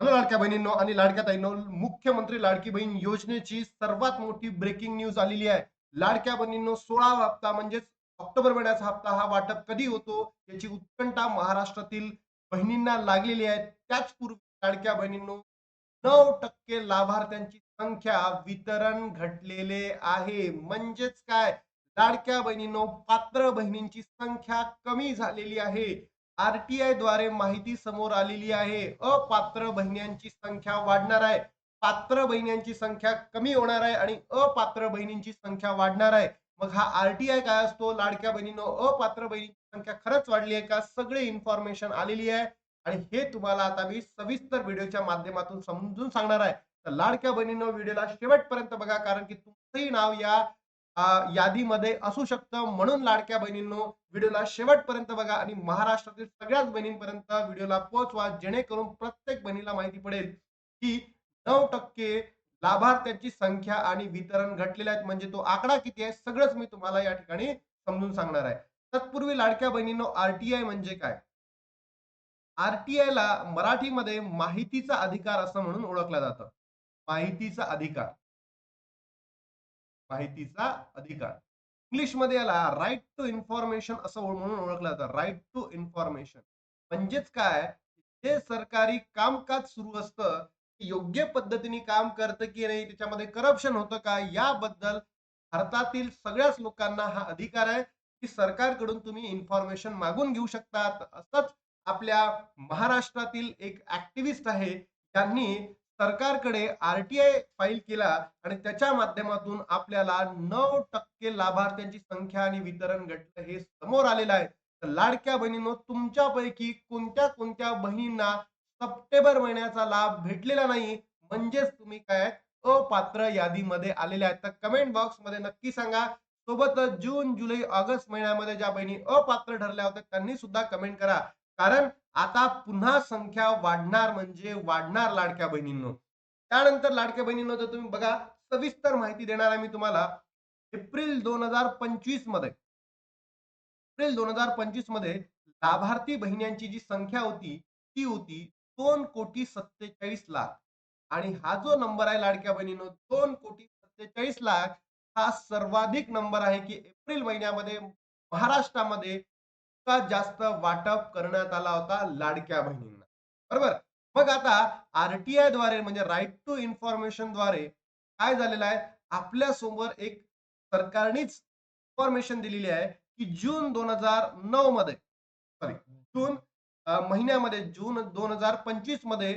Hello लाडक्या बहिणींनो आणि लाडक्या ताईंनो मुख्यमंत्री लाडकी बहीण योजनेची सर्वात मोठी ब्रेकिंग न्यूज आलेली आहे. लाडक्या बहिणींनो सोळा हप्ता म्हणजेच ऑक्टोबर महिन्याचा हप्ता हा वाटप कधी होतो याची उत्कंठा महाराष्ट्रातील बहिणींना लागलेली आहे. त्याचपूर्वी लाडक्या बहिणींनो नऊ टक्के लाभार्थ्यांची संख्या वितरण घटलेले आहे. म्हणजेच काय? लाडक्या बहिणींनो पात्र बहिणींची संख्या कमी झालेली आहे. आरटीआयद्वारे माहिती समोर आलेली आहे. अपात्र बहिण्यांची संख्या वाढणार आहे. पात्र बहिण्यांची संख्या कमी होणार आहे आणि अपात्र बहिणींची संख्या वाढणार आहे. मग हा आरटीआय काय असतो? लाडक्या बहिणीनो अपात्र बहिणींची संख्या खरंच वाढली आहे का? सगळे इन्फॉर्मेशन आलेली आहे. आणि हे तुम्हाला आता मी सविस्तर व्हिडिओच्या माध्यमातून समजून सांगणार आहे. तर लाडक्या बहिणीनं व्हिडिओला शेवटपर्यंत बघा कारण की तुमचंही नाव या यादीमध्ये असू शकतं. म्हणून लाडक्या बहिणींनो व्हिडिओला शेवटपर्यंत बघा आणि महाराष्ट्रातील सगळ्याच बहिणींपर्यंत व्हिडिओला पोहोचवा. जेणेकरून प्रत्येक बहिणीला माहिती पडेल की नऊ टक्के लाभार्थ्यांची संख्या आणि वितरण घटलेले आहेत. म्हणजे तो आकडा किती आहे सगळंच मी तुम्हाला या ठिकाणी समजून सांगणार आहे. तत्पूर्वी लाडक्या बहिणींनो आरटीआय म्हणजे काय? आरटीआय ला मराठीमध्ये माहितीचा अधिकार असं म्हणून ओळखला जातं. माहितीचा अधिकार. माहितीचा अधिकार. इंग्लिशमध्ये याला राईट टू इन्फॉर्मेशन असं म्हणून ओळखलं जातं. राईट टू इन्फॉर्मेशन म्हणजेच काय? जे सरकारी कामकाज सुरू असतं योग्य पद्धतीने काम करतं की नाही त्याच्यामध्ये करप्शन होतं का? याबद्दल भारतातील सगळ्याच लोकांना हा अधिकार आहे की सरकारकडून तुम्ही इन्फॉर्मेशन मागून घेऊ शकतात. असंच आपल्या महाराष्ट्रातील एक ऍक्टिव्हिस्ट आहे त्यांनी सरकारकडे आरटीआय फाईल केला आणि त्याच्या माध्यमातून आपल्याला नऊ टक्के लाभार्थ्यांची संख्या आणि वितरण घटलं हे समोर आलेलं आहे. तर लाडक्या बहिणींनो तुमच्यापैकी कोणत्या कोणत्या बहिणींना सप्टेंबर महिन्याचा लाभ भेटलेला नाही म्हणजेच तुम्ही काय अपात्र यादीमध्ये आलेले आहेत? तर कमेंट बॉक्समध्ये नक्की सांगा. सोबतच जून जुलै ऑगस्ट महिन्यामध्ये ज्या बहिणी अपात्र ठरल्या होत्या त्यांनी सुद्धा कमेंट करा. कारण आता पुन्हा संख्या वाढणार म्हणजे वाढणार लाडक्या बहिणींनो. त्यानंतर लाडक्या बहिणींनो जर तुम्ही बघा सविस्तर माहिती देणार आहे मी तुम्हाला. एप्रिल दोन हजार पंचवीसमध्ये एप्रिल दोन हजार पंचवीसमध्ये लाभार्थी बहिण्यांची जी संख्या होती ती होती दोन कोटी सत्तेचाळीस लाख. आणि हा जो नंबर आहे लाडक्या बहिणींनो दोन कोटी सत्तेचाळीस लाख हा सर्वाधिक नंबर आहे की एप्रिल महिन्यामध्ये महाराष्ट्रामध्ये जास्त वाटप करण्यात आला होता लाडक्या बहिणींना. बरोबर? मग आता आरटीआयद्वारे म्हणजे राईट टू इन्फॉर्मेशनद्वारे काय झालेलं आहे? आपल्यासमोर एक सरकारनेच इन्फॉर्मेशन दिलेली आहे की जून दोन हजार नऊ मध्ये सॉरी जून महिन्यामध्ये जून दोन हजार पंचवीसमध्ये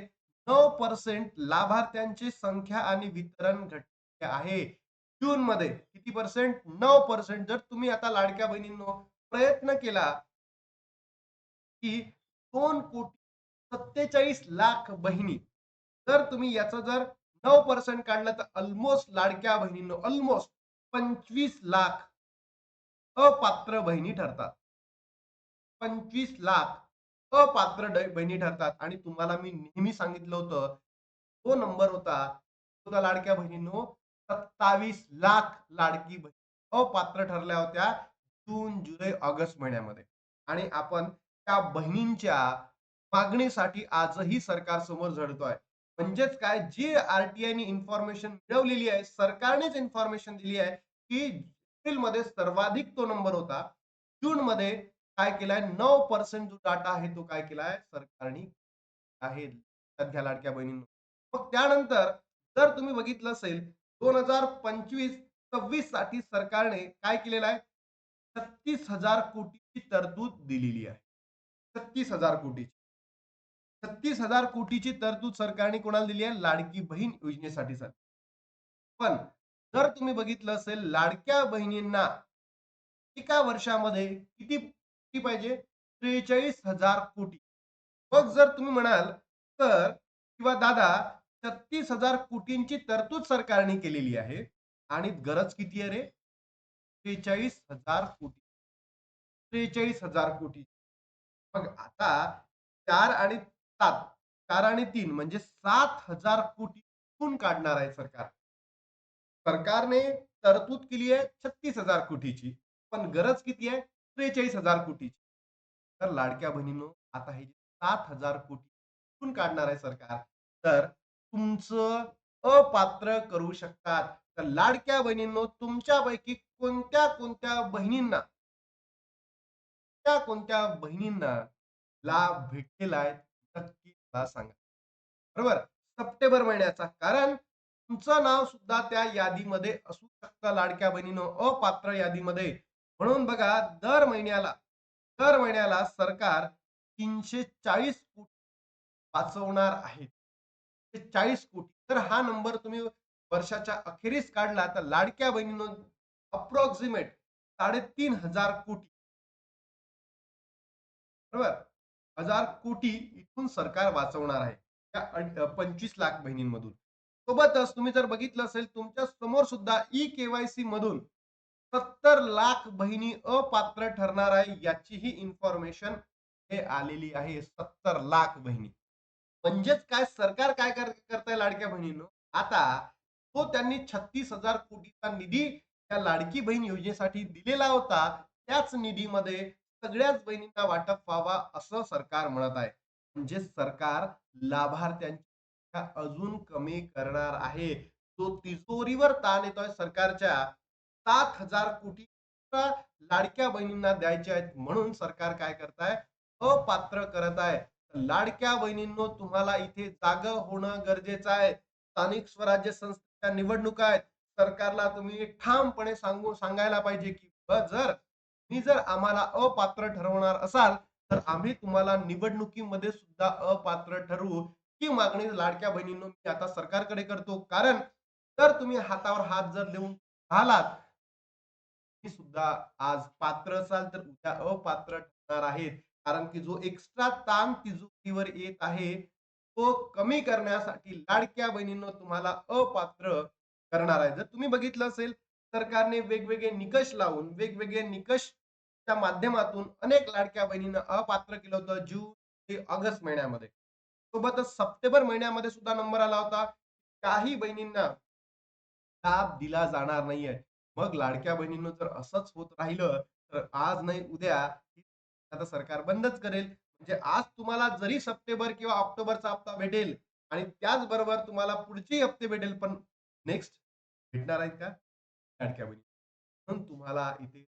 नऊ पर्सेंट लाभार्थ्यांची संख्या आणि वितरण घटले आहे. जून मध्ये किती पर्सेंट नऊ पर्सेंट जर तुम्ही आता लाडक्या बहिणींनो प्रयत्न केला की दोन कोटी सत्तेचाळीस लाख बहिणी. जर तुम्ही याचं जर नऊ पर्सेंट काढलं तर ऑलमोस्ट लाडक्या बहिणींनो ऑलमोस्ट पंचवीस लाख अपात्र बहिणी ठरतात. पंचवीस लाख अपात्र बहिणी ठरतात. आणि तुम्हाला मी नेहमी सांगितलं होतं तो नंबर होता सुद्धा लाडक्या बहिणींनो सत्तावीस लाख लाडकी बहीण अपात्र ठरल्या होत्या जून जुलै ऑगस्ट महिन्यामध्ये. आणि आपण त्या बहिणींच्या मागणीसाठी आजही सरकार समोर झडतोय. म्हणजेच काय जी आरटीआय ने इन्फॉर्मेशन मिळवलेली आहे सरकारनेच इन्फॉर्मेशन दिली आहे की एप्रिलमध्ये सर्वाधिक तो नंबर होता. जून मध्ये काय केलाय नऊ पर्सेंट जो डाटा आहे तो काय केलाय सरकारने आहे सध्या लाडक्या बहिणींना. मग त्यानंतर जर तुम्ही बघितलं असेल दोन हजार पंचवीस सव्वीससाठी सरकारने काय केलेलं आहे छत्तीस हजार कोटीची तरतूद दिलेली आहे. छत्तीस हजार कोटीची. छत्तीस हजार कोटीची तरतूद सरकारने कोणाला दिली आहे? लाडकी बहीण योजनेसाठी सर. पण जर तुम्ही बघितलं असेल लाडक्या बहिणींना एका वर्षामध्ये किती किती पाहिजे? त्रेचाळीस हजार कोटी. मग जर तुम्ही म्हणाल तर किंवा दादा छत्तीस हजार कोटींची तरतूद सरकारने केलेली आहे आणि गरज किती आहे रे? त्रेचाळीस हजार कोटी. त्रेचाळीस हजार कोटी. मग आता चार आणि सात चार आणि तीन म्हणजे सात हजार कोटी कुठून काढणार आहे सरकार. सरकारने तरतूद केली आहे छत्तीस हजार कोटीची पण गरज किती आहे? त्रेचाळीस हजार कोटीची. तर लाडक्या बहिणींनो आता हे सात हजार कोटी कुठून काढणार आहे सरकार तर तुमचं अपात्र करू शकतात. तर लाडक्या बहिणींनो तुमच्यापैकी कोणत्या, कोणत्या बहिणींना कोणत्या, कोणत्या बहिणींना लाभ भेटलेला आहे? नक्की मला सांगा. बरोबर? सप्टेंबर महिन्याचा. कारण तुमचं नाव सुद्धा त्या यादीमध्ये असू शकतं लाडक्या बहिणीनो अपात्र यादीमध्ये. म्हणून बघा दर महिन्याला दर महिन्याला सरकार 340 कोटी वाचवणार आहे. 40 कोटी. तर हा नंबर तुम्ही वर्षाच्या अखेरीस काढला तर लाडक्या बहिणीनं अप्रॉक्सिमेट 3,500 कोटी बरोबर? हजार कोटी इथून सरकार वाचवणार आहे. त्या पंचवीस लाख बहिणींमधून. सोबतच तुम्ही जर बघितलं असेल तुमच्यासमोर सुद्धा ई केवायसी मधून 70 लाख बहिणी अपात्र ठरणार आहे याचीही इन्फॉर्मेशन हे आलेली आहे. 70 लाख बहिणी. म्हणजेच काय सरकार काय कर करतंय लाडक्या बहिणींनो, आता तो त्यांनी 36,000 कोटीचा निधी त्या लाडकी बहीण योजनेसाठी दिलेला होता. त्याच निधीमध्ये सगळ्याच बहिणींना वाटप व्हावा असं सरकार म्हणत आहे. म्हणजे सरकार लाभार्थ्यांची अजून कमी करणार आहे. तो तिजोरीवर ताण येतोय सरकारच्या सात हजार कोटी लाडक्या बहिणींना द्यायचे आहेत म्हणून सरकार काय करत आहे अपात्र करत आहे. लाडक्या बहिणींनो तुम्हाला इथे जाग होणं गरजेचं आहे. स्थानिक स्वराज्य संस्थेच्या निवडणुका आहेत. सरकारला तुम्ही ठामपणे सांगू सांगायला पाहिजे की जर तुम्ही जर आम्हाला अपात्र ठरवणार असाल, तर आम्ही तुम्हाला निवडणुकीमध्ये सुद्धा अपात्र ठरवू. ही मागणी लाडक्या बहिणींनो मी आता सरकारकडे करतो. कारण जर तुम्ही हातावर हात जर देऊन राहिलात, तुम्ही सुद्धा आज पात्र असाल तर उद्या अपात्र ठरणार आहेत. कारण की जो एक्स्ट्रा ताण तिजोरीवर येत आहे, तो कमी करण्यासाठी लाडक्या बहिणींनो तुम्हाला अपात्र करणार आहे. जर तुम्ही बघितलं असेल सरकारने वेगवेगळे निकष लावून, वेगवेगळे निकष च्या माध्यमातून अनेक लाडक्या बहिणींना अपात्र केलं होतं जून ते ऑगस्ट महिन्यामध्ये. सोबतच सप्टेंबर महिन्यामध्ये सुद्धा नंबर आला होता. काही बहिणींना लाभ दिला जाणार नाहीये. मग लाडक्या बहिणींना जर असंच होत राहिलं, तर आज नाही उद्या आता सरकार बंदच करेल. म्हणजे आज तुम्हाला जरी सप्टेंबर किंवा ऑक्टोबरचा हप्ता भेटेल आणि त्याचबरोबर तुम्हाला पुढचे हप्ते भेटेल, पण नेक्स्ट भेटणार आहेत का? लाडक्या बहिणी. म्हणून तुम्हाला इथे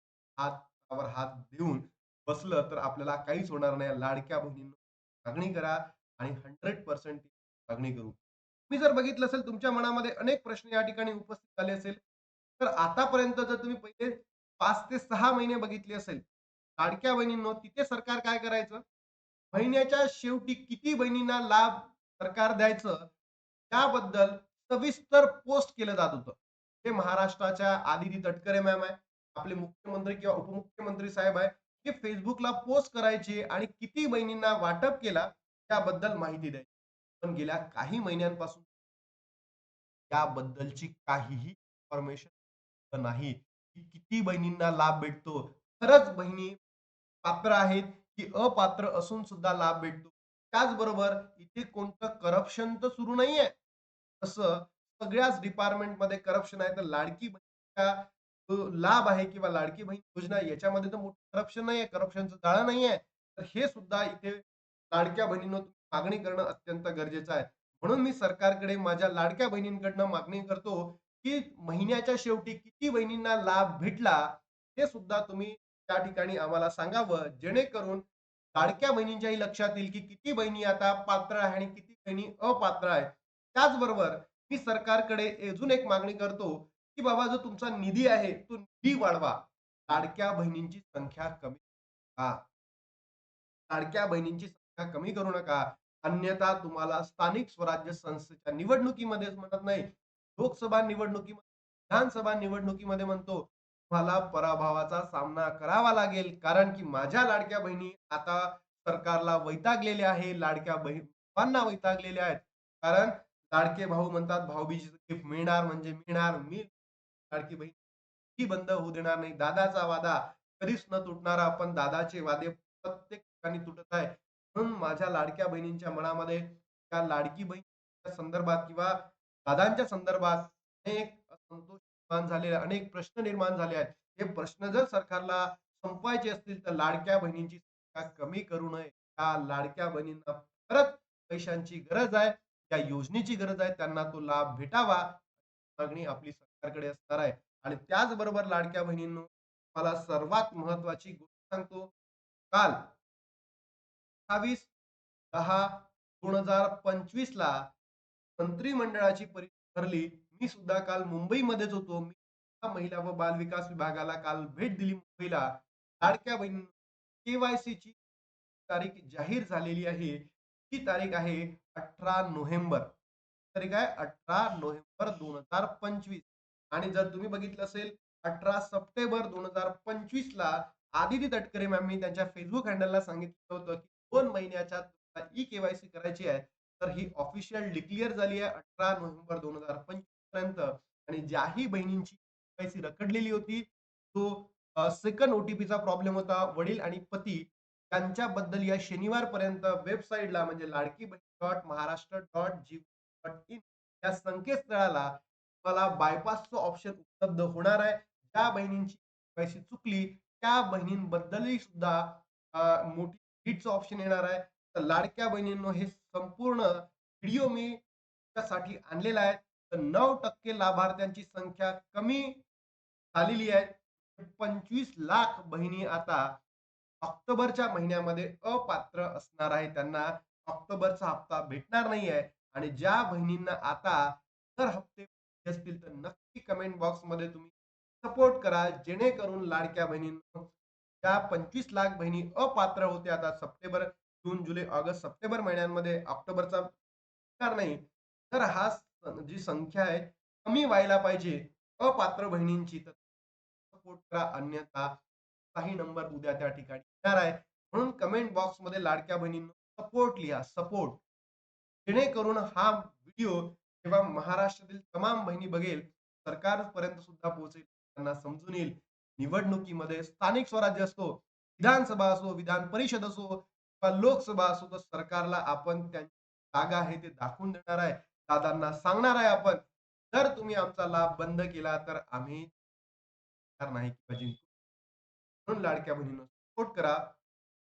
हातावर हात देऊन बसलं तर आपल्याला काहीच होणार नाही. लाडक्या बहिणींना मागणी करा आणि 100% मागणी करू. तुम्ही जर बघितलं असेल तुमच्या मनामध्ये अनेक प्रश्न या ठिकाणी उपस्थित झाले असेल. तर आतापर्यंत जर तुम्ही पहिले पाच ते सहा महिने बघितले असेल, लाडक्या बहिणींनो तिथे सरकार काय करायचं? महिन्याच्या शेवटी किती बहिणींना लाभ सरकार द्यायचं, त्याबद्दल सविस्तर पोस्ट केलं जात होतं. हे महाराष्ट्राच्या आदिती तटकरे मॅम आहे, आपले मुख्यमंत्री किंवा उपमुख्यमंत्री साहेब आहे. हे फेसबुकला पोस्ट करायचे आणि किती बहिणींना वाटप केला त्याबद्दल माहिती द्यायची. पण गेल्या काही महिन्यांपासून त्याबद्दलची काहीही इन्फॉर्मेशन नाही, की किती बहिणींना लाभ भेटतो. खरंच बहिणी पात्र आहेत, की अपात्र असून सुद्धा लाभ भेटतो. त्याचबरोबर इथे कोणतं करप्शन तर सुरू नाहीये. तसं सगळ्याच डिपार्टमेंटमध्ये करप्शन आहे. तर लाडकी बहिणीच्या जो लाभ आहे किंवा लाडकी बहीण योजना याच्यामध्ये तर मोठं करप्शन नाहीये. करप्शनचं जाळं नाहीये. तर हे सुद्धा इथे लाडक्या बहिणींना मागणी करणं अत्यंत गरजेचं आहे. म्हणून मी सरकारकडे माझ्या लाडक्या बहिणींकडनं मागणी करतो, की महिन्याच्या शेवटी किती बहिणींना लाभ भेटला, हे सुद्धा तुम्ही त्या ठिकाणी आम्हाला सांगावं. जेणेकरून लाडक्या बहिणींच्याही लक्षात येईल, की किती बहिणी आता पात्र आहे आणि किती बहिणी अपात्र आहे त्याचबरोबर मी सरकारकडे अजून एक मागणी करतो, की बाबा जो तुमचा निधी आहे, तो निधी वाढवा. लाडक्या बहिणींची संख्या कमी का लाडक्या बहिणींची संख्या कमी करू नका. अन्यथा तुम्हाला स्थानिक स्वराज्य संस्थेच्या निवडणुकीमध्ये म्हणत नाही, लोकसभा निवडणुकीमध्ये, विधानसभा निवडणुकीमध्ये म्हणतो, तुम्हाला पराभवाचा सामना करावा लागेल. कारण की माझ्या लाडक्या बहिणी आता सरकारला वैतागलेल्या आहे. लाडक्या बहिणींना वैतागलेल्या आहेत. कारण लाडके भाऊ म्हणतात भाऊबीजेचं गिफ्ट मिळणार म्हणजे मिळणार. मी लाडकी बहीण ही बंद होऊ देणार नाही. दादाचा वादा कधीच न तुटणारा, पण दादाचे वादे प्रत्येक ठिकाणी तुटत आहे. म्हणून माझ्या लाडक्या बहिणींच्या मनामध्ये त्या लाडकी बहिणीच्या संदर्भात किंवा दादांच्या संदर्भात अनेक असंतोष निर्माण झालेले अनेक प्रश्न निर्माण झाले आहेत. हे प्रश्न जर सरकारला संपवायचे असतील तर लाडक्या बहिणींची संख्या कमी करू नये. त्या लाडक्या बहिणींना परत पैशांची गरज आहे. त्या योजनेची गरज आहे त्यांना तो लाभ भेटावा मागणी आपली सरकारकडे असणार आहे. आणि त्याचबरोबर लाडक्या बहिणींनो मला सर्वात महत्वाची गोष्ट सांगतो. काल अठ्ठावीस दहा दोन हजार पंचवीस ला मंत्रिमंडळाची परीक्षा भरली मी सुद्धा काल मुंबईमध्येच होतो. मी महिला व बाल विकास विभागाला काल भेट दिली मुंबईला. लाडक्या बहिणी केवायसी ची तारीख जाहीर झालेली आहे. ती तारीख आहे अठरा नोव्हेंबर. तारीख आहे अठरा नोव्हेंबर दोन हजार पंचवीस. आणि जर तुम्ही बघितलं असेल अठरा सप्टेंबर दोन हजार पंचवीस ला आदिती तटकरे मॅमनी त्यांच्या फेसबुक हँडलला सांगितलं होतं की दोन महिन्याच्या ई केवायसी करायची आहे. तर ही ऑफिशियल डिक्लेअर झाली आहे अठरा नोव्हेंबर दोन हजार पंचवीसपर्यंत आणि ज्याही बहिणींची केवायसी रखडलेली होती तो सेकंड ओटीपीचा प्रॉब्लेम होता. वडील आणि पती त्यांच्याबद्दल या शनिवारपर्यंत वेबसाईटला म्हणजे Ladki Bahin dot Maharashtra dot G dot in या संकेतस्थळाला तुम्हाला बायपासचं ऑप्शन उपलब्ध होणार आहे. ज्या बहिणींची केवायसी चुकली त्या बहिणींबद्दलही सुद्धा मोठी हिटचं ऑप्शन येणार आहे. तर लाडक्या बहिणींनो हे संपूर्ण व्हिडिओ मी साठी आणलेला आहे. तर नऊ टक्के लाभार्थ्यांची संख्या कमी झालेली आहे. पंचवीस लाख बहिणी आता ऑक्टोबरच्या महिन्यामध्ये अपात्र असणार आहे. त्यांना ऑक्टोबरचा हप्ता भेटणार नाही आहे आणि ज्या बहिणींना आता दर हप्ते असतील तर नक्की कमेंट बॉक्समध्ये तुम्ही सपोर्ट करा. जेणेकरून लाडक्या बहिणींना ज्या पंचवीस लाख बहिणी अपात्र होते आता सप्टेंबर जून जुलै ऑगस्ट सप्टेंबर महिन्यांमध्ये ऑक्टोबरचा विचार नाही तर हा जी संख्या आहे कमी व्हायला पाहिजे. अपात्र बहिणींची तर सपोर्ट करा. अन्यथा काही नंबर उद्या त्या ठिकाणी येणार आहे. म्हणून कमेंट बॉक्समध्ये लाडक्या बहिणींना सपोर्ट लिहा. सपोर्ट जेणेकरून हा व्हिडिओ तेव्हा महाराष्ट्रातील तमाम बहिणी बघेल सरकारपर्यंत सुद्धा पोहोचेल त्यांना समजून येईल. निवडणुकीमध्ये स्थानिक स्वराज्य असतो विधानसभा असो विधान परिषद असो किंवा लोकसभा असो तर सरकारला आपण त्यांची जागा आहे ते दाखवून देणार आहे. दादांना सांगणार आहे आपण जर तुम्ही आमचा लाभ बंद केला तर आम्ही नाही किंवा जिंकू. म्हणून लाडक्या बहिणींना सपोर्ट करा.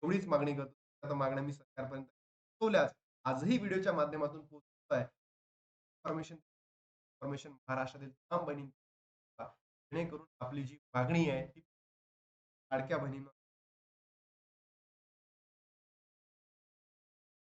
एवढीच मागणी करतो. मागण्या मी सरकारपर्यंत पोहोचवल्याच. आजही व्हिडिओच्या माध्यमातून पोहोचतो आहे इन्फॉर्मेशन इन्फॉर्मेशन महाराष्ट्रातील तमाम बहिणी जेणेकरून आपली जी मागणी आहे ती लाडक्या बहिणींना